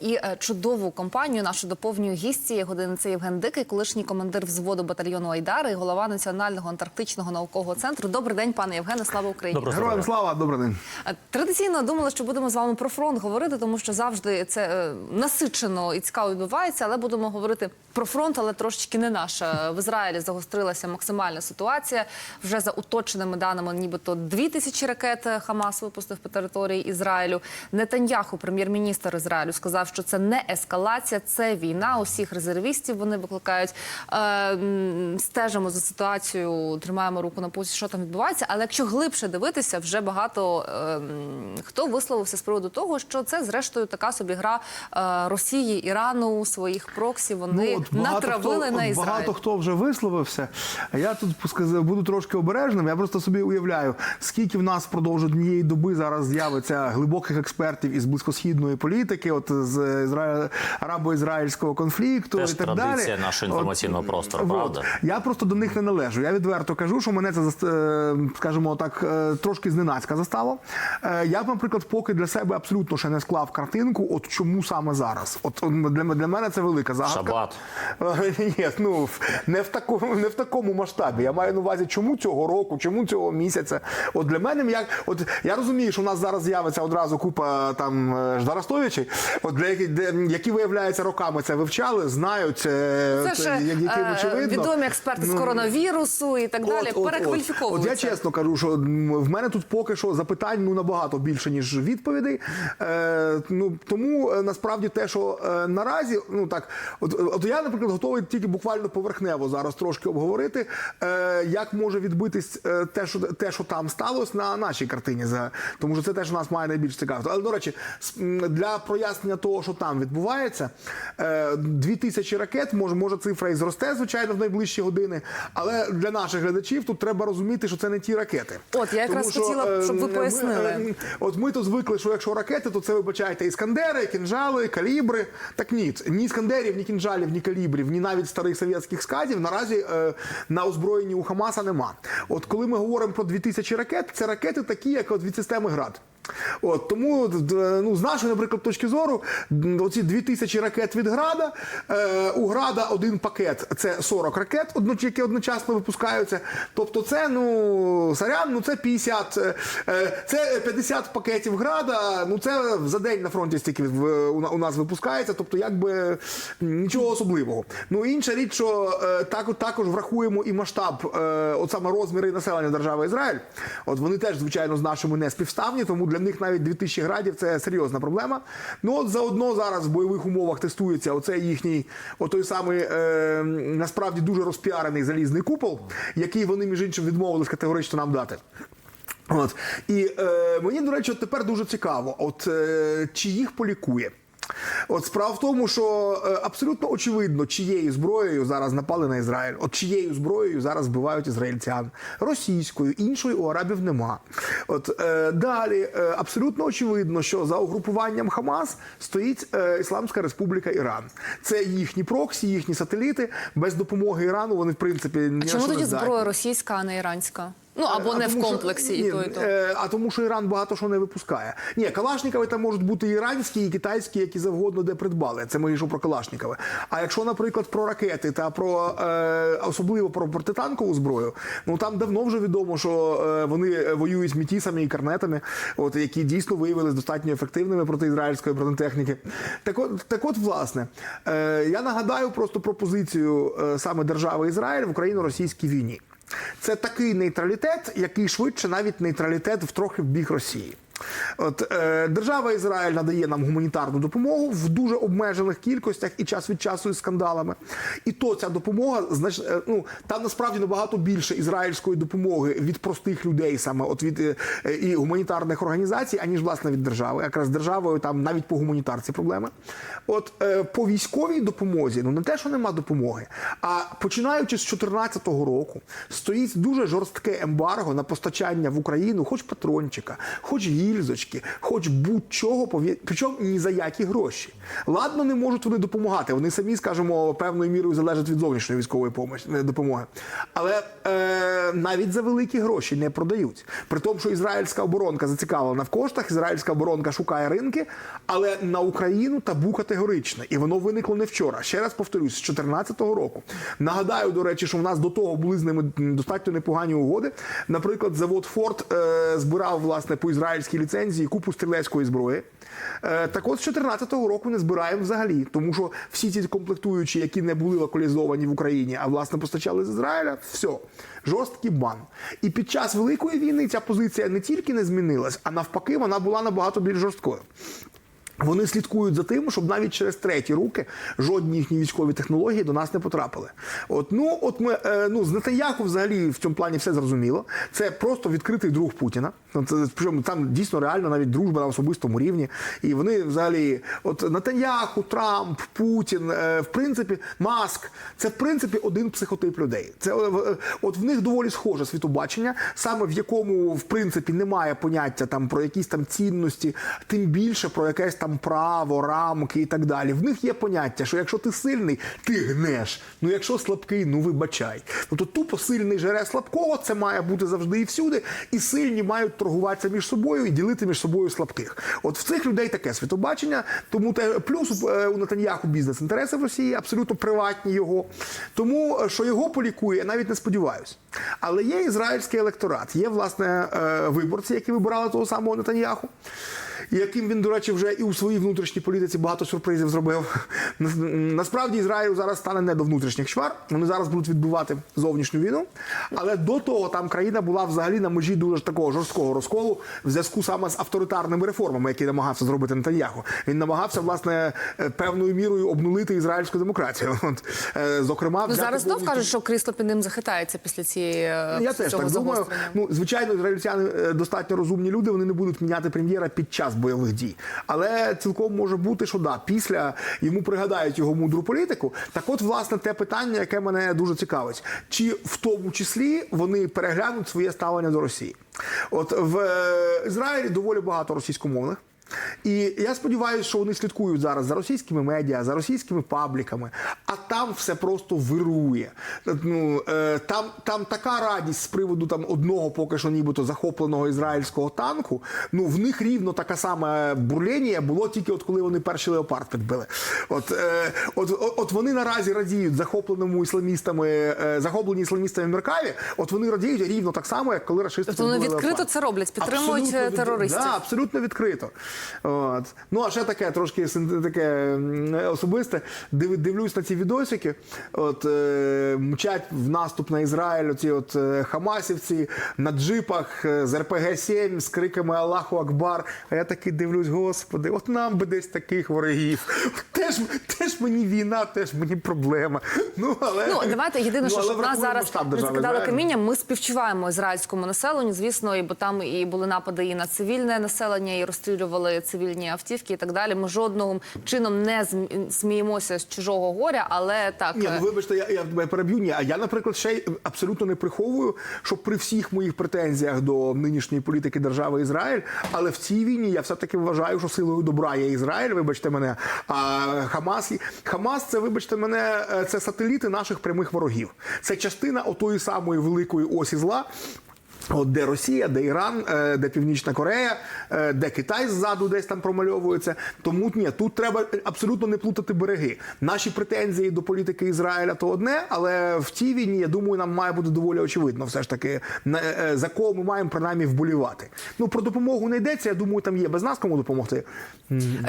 І е, чудову компанію нашу доповнює гість цієї години. Це Євген Дикий, колишній командир взводу батальйону Айдари і голова Національного антарктичного наукового центру. Добрий день, пане Євгене. Слава Україні. Доброго Героям слава, добрий день. Е, Традиційно думали, що будемо з вами про фронт говорити, тому що завжди це е, насичено і цікаво відбувається. Але будемо говорити про фронт, але трошечки не наша. В Ізраїлі загострилася максимальна ситуація. Вже за уточненими даними, нібито дві тисячі ракет Хамас випустив по території Ізраїлю. Нетаньяху, прем'єр-міністр Ізраїлю, сказав, що це не ескалація, це війна. Усіх резервістів вони викликають. Е, стежимо за ситуацією, тримаємо руку на пульсі, що там відбувається. Але якщо глибше дивитися, вже багато е, хто висловився з приводу того, що це зрештою така собі гра е, Росії, Ірану, своїх проксі. Вони Ну, от натравили хто, на Ізраїль. Багато хто вже висловився. Я тут сказав, буду трошки обережним. Я просто собі уявляю, скільки в нас впродовж однієї доби зараз з'явиться глибоких експертів із близькосхідної політики, от з Ізра... арабо-ізраїльського конфлікту Теж і так далі. нашого інформаційного простору, от. правда? Я просто до них не належу. Я відверто кажу, що мене це е, скажімо так, е, трошки зненацька застало. Е, Я б, наприклад, поки для себе абсолютно ще не склав картинку. От чому саме зараз? От для, для мене це велика загадка. Шабат. Ні, ну не в такому, не в такому масштабі. Я маю на увазі, чому цього року, чому цього місяця. От для мене як, от я розумію, що в нас зараз з'явиться одразу купа там Ждаростовичей, от для які виявляється роками це вивчали, знають е, Це от, ж яким е, очевидно. відомі експерти з Ну, коронавірусу і так далі От, от, от. От я чесно кажу, що в мене тут поки що запитань ну набагато більше ніж відповідей. Е, ну тому е, насправді те, що е, наразі, ну так, от, от я, наприклад, готовий тільки буквально поверхнево зараз трошки обговорити, е, як може відбитись е, те, що те, що там сталося на нашій картині, за тому що це те, що нас має найбільш цікавити. Але до речі, для прояснення того, що там відбувається, е, дві тисячі ракет, може, може цифра і зросте, звичайно, в найближчі години. Але для наших глядачів тут треба розуміти, що це не ті ракети. От, я якраз хотіла щоб ви е, пояснили. е, От ми то звикли, що якщо ракети, то це вибачайте іскандери, кінжали, калібри. Так ні, ні іскандерів, ні кінжалів, ні калібрів, ні навіть старих совєтських скадів наразі на озброєнні у Хамаса нема. От коли ми говоримо про 2000 ракет, це ракети такі, як от від системи ГРАД. От тому ну з нашої, наприклад, точки зору, оці 2000 ракет від града. Е, у града один пакет це 40 ракет, які одночасно випускаються. Тобто, це ну сорян, ну це 50, е, е, це 50 пакетів града. Ну це за день на фронті стільки в- у, нас випускається. Тобто, якби нічого особливого. Ну інша річ, що е, так, також врахуємо і масштаб, е, от саме розміри населення держави Ізраїль. От вони теж, звичайно, з нашими не співставні, тому для них навіть 2000 градів це серйозна проблема. Ну от заодно зараз в бойових умовах тестується оцей їхній, отой самий е, насправді дуже розпіарений залізний купол, який вони між іншим відмовились категорично нам дати. От і е, мені, до речі, тепер дуже цікаво, от е, чи їх полікує. От справа в тому, що е, абсолютно очевидно, чиєю зброєю зараз напали на Ізраїль, от чиєю зброєю зараз вбивають ізраїльтян, російською, іншої у арабів нема. От е, далі е, абсолютно очевидно, що за угрупуванням Хамас стоїть е, Ісламська Республіка Іран. Це їхні проксі, їхні сателіти. Без допомоги Ірану вони в принципі ні А чому тоді зброя російська, а не іранська? Ну або А не в комплексі, ні, і то, і то. е, А тому, що Іран багато що не випускає. Ні, Калашнікови там можуть бути іранські, і китайські, які завгодно де придбали. Це ми що про Калашнікови. А якщо, наприклад, про ракети та про е, особливо про протитанкову зброю, ну там давно вже відомо, що е, вони воюють з мітісами і карнетами, от які дійсно виявилися достатньо ефективними проти ізраїльської бронетехніки. Так от, так от власне, е, я нагадаю просто про позицію е, саме держави Ізраїль в Україно-російській війні. Це такий нейтралітет, який швидше навіть нейтралітет в трохи в бік Росії. От е, держава Ізраїль надає нам гуманітарну допомогу в дуже обмежених кількостях і час від часу із скандалами. І то ця допомога знач, е, ну там насправді набагато більше ізраїльської допомоги від простих людей, саме от від е, е, і гуманітарних організацій, аніж власне від держави. Якраз державою там навіть по гуманітарці проблеми. От е, по військовій допомозі, ну не те, що нема допомоги, а починаючи з 2014 року, стоїть дуже жорстке ембарго на постачання в Україну, хоч патрончика, хоч гілки, гільзочки, хоч будь-чого, причому ні за які гроші. Ладно, не можуть вони допомагати. Вони самі, скажімо, певною мірою залежать від зовнішньої військової е, допомоги. Але е, навіть за великі гроші не продають. При тому, що ізраїльська оборонка зацікавлена в коштах, ізраїльська оборонка шукає ринки, але на Україну табу категоричне. І воно виникло не вчора. Ще раз повторюсь, з 2014 року. Нагадаю, до речі, що в нас до того були з ними достатньо непогані угоди. Наприклад, завод Форд е, збирав власне по ізраїльській ліцензії купу стрілецької зброї. Е, так от з 2014 року не збираємо взагалі, тому що всі ці комплектуючі, які не були локалізовані в Україні, а власне постачали з Ізраїля, все, жорсткий бан. І під час великої війни ця позиція не тільки не змінилась, а навпаки, вона була набагато більш жорсткою. Вони слідкують за тим, щоб навіть через треті руки жодні їхні військові технології до нас не потрапили. От ну от ми е, ну з Нетаньяху взагалі в цьому плані все зрозуміло. Це просто відкритий друг Путіна. Ну, причому там дійсно реально навіть дружба на особистому рівні. І вони взагалі, от Нетаньяху, Трамп, Путін, е, в принципі, Маск, це в принципі один психотип людей. Це е, е, от в них доволі схоже світобачення, саме в якому в принципі немає поняття там про якісь там цінності, тим більше про якесь там право, рамки і так далі. В них є поняття, що якщо ти сильний, ти гнеш. Ну якщо слабкий, ну вибачай. Тобто тупо сильний жере слабкого, це має бути завжди і всюди. І сильні мають торгуватися між собою і ділити між собою слабких. От в цих людей таке світобачення. Тому те плюс е, у Нетаньяху бізнес-інтереси в Росії, абсолютно приватні його. Тому е, що його полікує, я навіть не сподіваюся. Але є ізраїльський електорат, є власне е, виборці, які вибирали того самого Нетаньяху. Яким він, до речі, вже і у своїй внутрішній політиці багато сюрпризів зробив. Насправді Ізраїлю зараз стане не до внутрішніх чвар. Вони зараз будуть відбувати зовнішню війну. Але до того там країна була взагалі на межі дуже такого жорсткого розколу в зв'язку саме з авторитарними реформами, які намагався зробити Нетаньяху. Він намагався власне е, певною мірою обнулити ізраїльську демократію. От, е, зокрема, Ну зараз знов повністю- кажуть, що крісло під ним захитається після цієї е, я теж цього так думаю. Ну, звичайно, ізраїльтяни достатньо розумні люди, вони не будуть міняти прем'єра під час бойових дій. Але цілком може бути, що да, після йому пригадають його мудру політику. Так от, власне, те питання, яке мене дуже цікавить, чи в тому числі вони переглянуть своє ставлення до Росії. От в е, Ізраїлі доволі багато російськомовних. І я сподіваюся, що вони слідкують зараз за російськими медіа, за російськими пабліками, а там все просто вирує. Ну, е, там, там така радість з приводу там одного поки що нібито захопленого ізраїльського танку. Ну в них рівно така сама бурління було тільки от коли вони перший леопард підбили. От, е, от, от, от вони наразі радіють захопленому ісламістами, е, захопленій ісламістами Меркаві. От вони радіють рівно так само, як коли рашисти Тобто вони відкрито «Леопард». це роблять, підтримують, Абсолютно терористів. Да, абсолютно відкрито. От. Ну, а ще таке трошки таке особисте. Див, дивлюсь на ці відосики. От, е, мчать в наступ на Ізраїль оці от е, хамасівці на джипах е, з РПГ-7 з криками Аллаху Акбар. А я таки дивлюсь, господи, от нам би десь таких ворогів. Теж, теж мені війна, теж мені проблема. Ну, але, Ну давайте єдине, ну, що але щоб нас зараз не закидали камінням. Ми співчуваємо ізраїльському населенню, звісно, і бо там і були напади і на цивільне населення, і розстрілювали цивільні автівки і так далі. Ми жодним чином не сміємося з чужого горя, але так Ні, е, ну вибачте, я, я переб'ю. Ні, а я, наприклад, ще абсолютно не приховую, що при всіх моїх претензіях до нинішньої політики держави Ізраїль, але в цій війні я все-таки вважаю, що силою добра є Ізраїль, вибачте мене. А Хамас Хамас, це вибачте мене, е, це сателіти наших прямих ворогів. Це частина отої самої великої осі зла. От де Росія, де Іран, е, де Північна Корея, е, де Китай ззаду десь там промальовується. Тому ні, тут треба абсолютно не плутати береги. Наші претензії до політики Ізраїля то одне, але в цій війні, я думаю, нам має бути доволі очевидно, все ж таки, е, за кого ми маємо принаймні вболівати. Ну про допомогу не йдеться. Я думаю, там є без нас кому допомогти.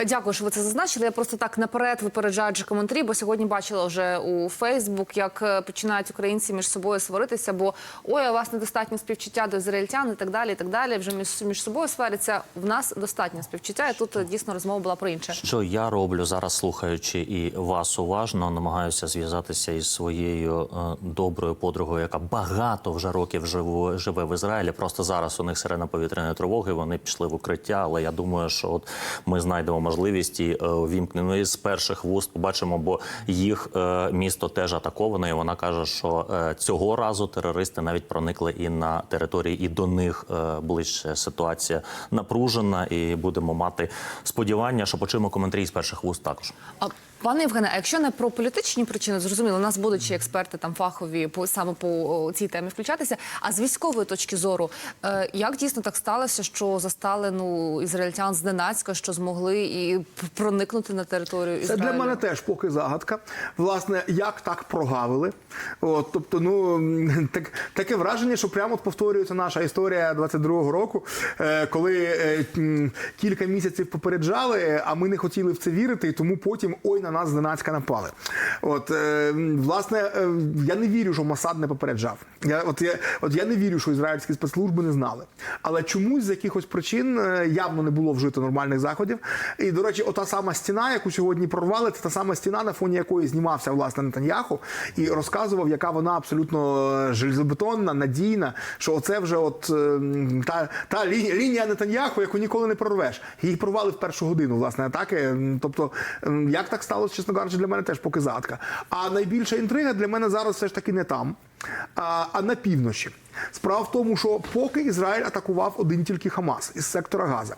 Дякую, що ви це зазначили. Я просто так наперед випереджаючи коментарі, бо сьогодні бачила вже у Фейсбук, як починають українці між собою сваритися, бо ой, у вас недостатньо співчуття до ізраїльтян і так далі. І так далі. Вже між, між собою сваряться. В нас достатньо співчуття. І тут дійсно розмова була про інше. Що я роблю зараз, слухаючи і вас уважно, намагаюся зв'язатися із своєю е, доброю подругою, яка багато вже років живу, живе в Ізраїлі. Просто зараз у них сирена повітряної тривоги. Вони пішли в укриття. Але я думаю, що от ми знайдемо можливість і е, вімкнемо із перших вуст. Побачимо, бо їх е, місто теж атаковане. І вона каже, що цього разу терористи навіть проникли і на територію. Території, і до них е, ближче ситуація напружена, і будемо мати сподівання, що почуємо коментарі з перших вуст також. Пане Євгене, а якщо не про політичні причини, зрозуміло, у нас будуть ще експерти там фахові по саме по о, цій темі включатися. А з військової точки зору, е, як дійсно так сталося, що застали ну ізраїльтян зненацька, що змогли і проникнути на територію Це для мене теж поки загадка. Власне, як так прогавили? От, тобто, ну так, таке враження, що прямо от повторюється наша історія 22-го року, е, коли е, кілька місяців попереджали, а ми не хотіли в це вірити, і тому потім ой на нас зненацька напали. От е, власне, е, я не вірю, що Масад не попереджав. Я от я, от я не вірю, що ізраїльські спецслужби не знали. Але чомусь з якихось причин е, явно не було вжито нормальних заходів. І, до речі, ота сама стіна, яку сьогодні прорвали, це та сама стіна, на фоні якої знімався власне Нетаньяху і розказував, яка вона абсолютно е, железобетонна, надійна. Що оце вже от е, та, та лінія, лінія Нетаньяху, яку ніколи не прорвеш. Її прорвали в першу годину власне атаки. Тобто, як так сталося, чесно кажучи, для мене теж поки загадка. А найбільша інтрига для мене зараз все ж таки не там, а, а на півночі. Справа в тому, що поки Ізраїль атакував один тільки Хамас із сектора Газа.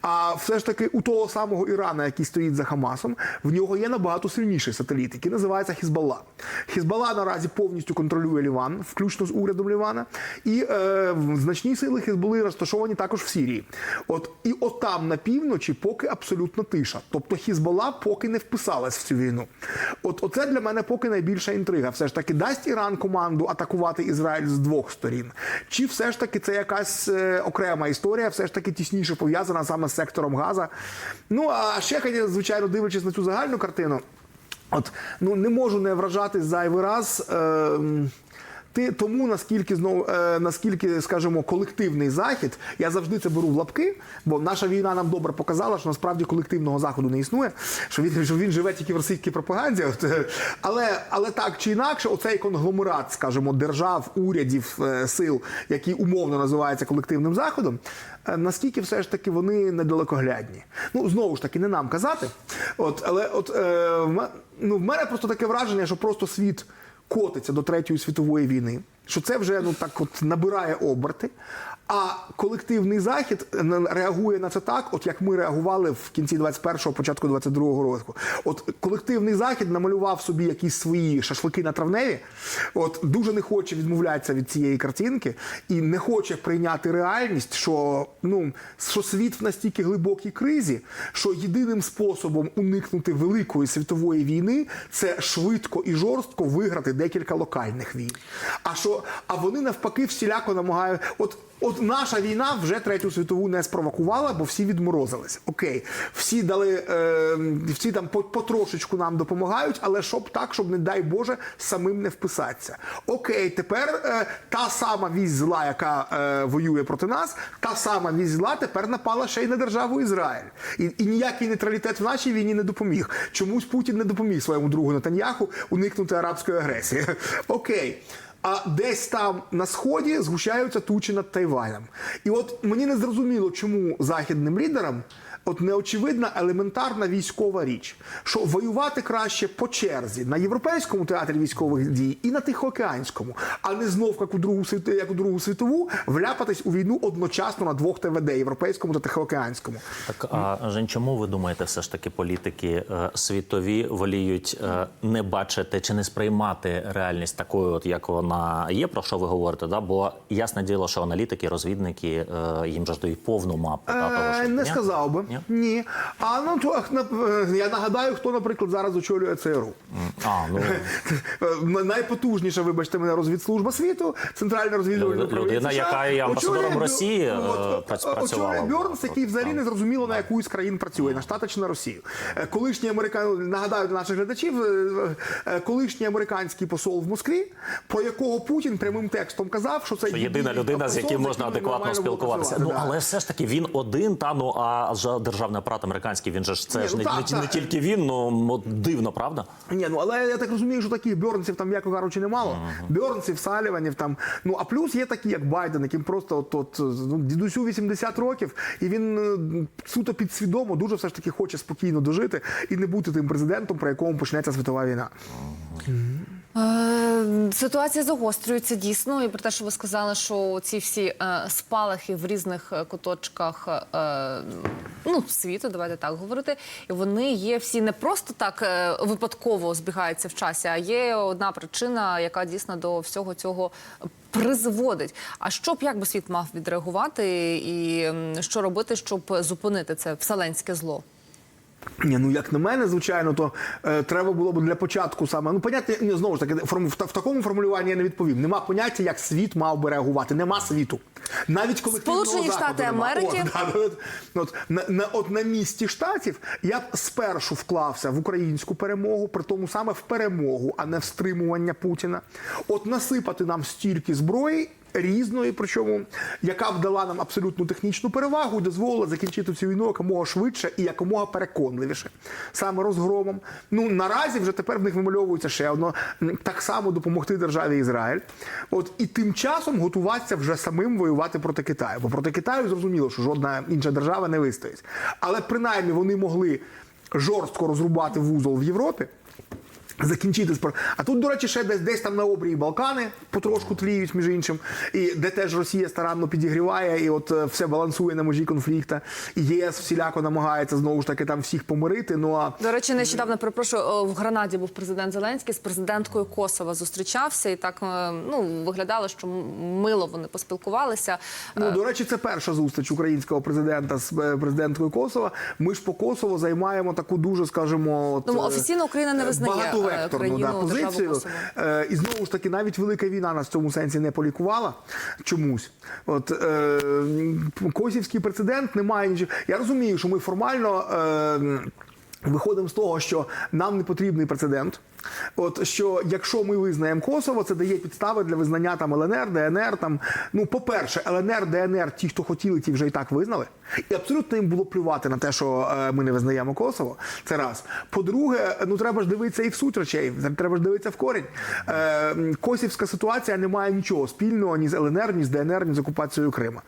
А все ж таки у того самого Ірана, який стоїть за Хамасом, в нього є набагато сильніший сателіт, який називається Хізбалла. Хізбалла наразі повністю контролює Ліван, включно з урядом Лівана, і е, значні сили Хізбалли розташовані також в Сірії. От і от там на півночі поки абсолютно тиша. Тобто Хізбалла поки не вписалась в цю війну. От оце для мене поки найбільша інтрига. Все ж таки дасть Іран команду атакувати Ізраїль з двох сторін, чи все ж таки це якась е, окрема історія, все ж таки тісніше пов'язана саме з сектором Газа. Ну а ще, звичайно, дивлячись на цю загальну картину, от ну не можу не вражати зайвий раз. Е, ти тому наскільки знову е, наскільки, скажімо, колективний захід, я завжди це беру в лапки, бо наша війна нам добре показала, що насправді колективного заходу не існує, що він що він живе тільки в російській пропаганді. Але, але так чи інакше, оцей конгломерат, скажімо, держав, урядів, е, сил, який умовно називається колективним заходом, е, наскільки все ж таки вони недалекоглядні. Ну знову ж таки, не нам казати. От, але от е, ну, в мене просто таке враження, що просто світ котиться до третьої світової війни, що це вже ну так от набирає оберти. А колективний захід е, реагує на це так, от як ми реагували в кінці 21-го, початку 22-го року. От колективний захід намалював собі якісь свої шашлики на травневі. От дуже не хоче відмовлятися від цієї картинки і не хоче прийняти реальність, що ну що світ в настільки глибокій кризі, що єдиним способом уникнути великої світової війни це швидко і жорстко виграти декілька локальних війн. А що а вони навпаки всіляко намагають. От От наша війна вже третю світову не спровокувала, бо всі відморозились. Окей, всі дали е, всі там по- потрошечку нам допомагають, але щоб так, щоб не дай Боже самим не вписатися. Окей, тепер е, та сама вісь зла, яка е, воює проти нас, та сама вісь зла тепер напала ще й на державу Ізраїль. І, і ніякий нейтралітет в нашій війні не допоміг. Чомусь Путін не допоміг своєму другу Нетаньяху уникнути арабської агресії. Окей. А десь там на сході згущаються тучі над Тайванем. І от мені не зрозуміло, чому західним лідерам от неочевидна елементарна військова річ, що воювати краще по черзі на європейському театрі військових дій і на Тихоокеанському, а не знов як у другу як у другу світову вляпатись у війну одночасно на двох ТВД європейському та Тихоокеанському. Так, а Жень, чому ви думаєте, все ж таки політики е, світові воліють е, не бачити чи не сприймати реальність такою, от як вона є, про що ви говорите? Да? Бо ясне діло, що аналітики, розвідники е, їм ж дають повну мапу. та, того, Е, що- не сказав би. Ні? Ні. А ну то е, я нагадаю, хто, наприклад, зараз очолює ЦРУ. А, ну Е, Найпотужніша, вибачте мене, розвідслужба світу, центральна розвідувальна Люд- людина, яка і амбасадором Росії, е, працювала. Очолює Бьорнс, який взагалі не зрозуміло на яку із країн працює, на Штати чи на Росію. Колишній американ... нагадаю для наших глядачів, колишній американський посол в Москві, про якого Путін прямим текстом казав, що це єдина людина, з яким можна адекватно спілкуватися. Ну але все ж таки він один, та ну а державний апарат американський, він же ж це Ні, ж ну не, так, не, не так. тільки він, ну дивно, правда? Ні, ну але я так розумію, що таких Бьорнсів там, м'яко кажучи, немало. Бьорнсів, Саліванів там. Ну а плюс є такі, як Байден, яким просто от, от ну, дідусю 80 років, і він е, суто підсвідомо дуже все ж таки хоче спокійно дожити і не бути тим президентом, про якому почнеться світова війна. Е, Ситуація загострюється дійсно, і про те, що ви сказали, що ці всі е, спалахи в різних е, куточках е, ну, світу, давайте так говорити, і вони є всі не просто так е, випадково збігаються в часі, а є одна причина, яка дійсно до всього цього призводить. А що б як би світ мав відреагувати, і що робити, щоб зупинити це вселенське зло? Ні, ну як на мене, звичайно, то е, треба було б для початку саме. Ну, поняття, ні, знову ж таки, форм, в, в такому формулюванні я не відповім. Нема поняття, як світ мав би реагувати. Нема світу. Навіть колективного Сполучені Штати. Америки. От, от, на, на, от на місці штатів я б спершу вклався в українську перемогу, при тому саме в перемогу, а не в стримування Путіна. От насипати нам стільки зброї. Різної, причому яка б дала нам абсолютну технічну перевагу і дозволила закінчити цю війну якомога швидше і якомога переконливіше. Саме розгромом. Ну наразі вже тепер в них вимальовується ще одно так само допомогти державі Ізраїль. От і тим часом готуватися вже самим воювати проти Китаю. Бо проти Китаю зрозуміло, що жодна інша держава не вистоїть. Але принаймні вони могли жорстко розрубати вузол в Європі. Закінчити спор. А тут, до речі, ще десь десь там на обрії Балкани потрошку тліють, між іншим, і де теж Росія старанно підігріває, і от е, все балансує на межі конфлікту. І ЄС всіляко намагається знову ж таки там всіх помирити. Ну а До речі, нещодавно перепрошую, в Гранаді був президент Зеленський з президенткою Косова зустрічався, і так е, ну виглядало, що мило вони поспілкувалися. Ну, до речі, це перша зустріч українського президента з е, президенткою Косова. Ми ж по Косово займаємо таку дуже, скажімо, от, Ну, е, офіційно Україна не визнає, е, багатовекторну країну, да, позицію. Е, і знову ж таки, навіть велика війна нас в цьому сенсі не полікувала чомусь. От е, косівський прецедент немає нічого. Я розумію, що ми формально. Е, Виходимо з того, що нам не потрібний прецедент. От що якщо ми визнаємо Косово, це дає підстави для визнання там ЛНР, ДНР. Там ну, по-перше, ЛНР, ДНР, ті, хто хотіли, ті вже і так визнали. І абсолютно їм було плювати на те, що е, ми не визнаємо Косово. Це раз. По-друге, ну треба ж дивитися і в суть речей. Треба ж дивитися в корінь. Е, Косівська ситуація не має нічого спільного ні з ЛНР, ні з ДНР, ні з окупацією Крима.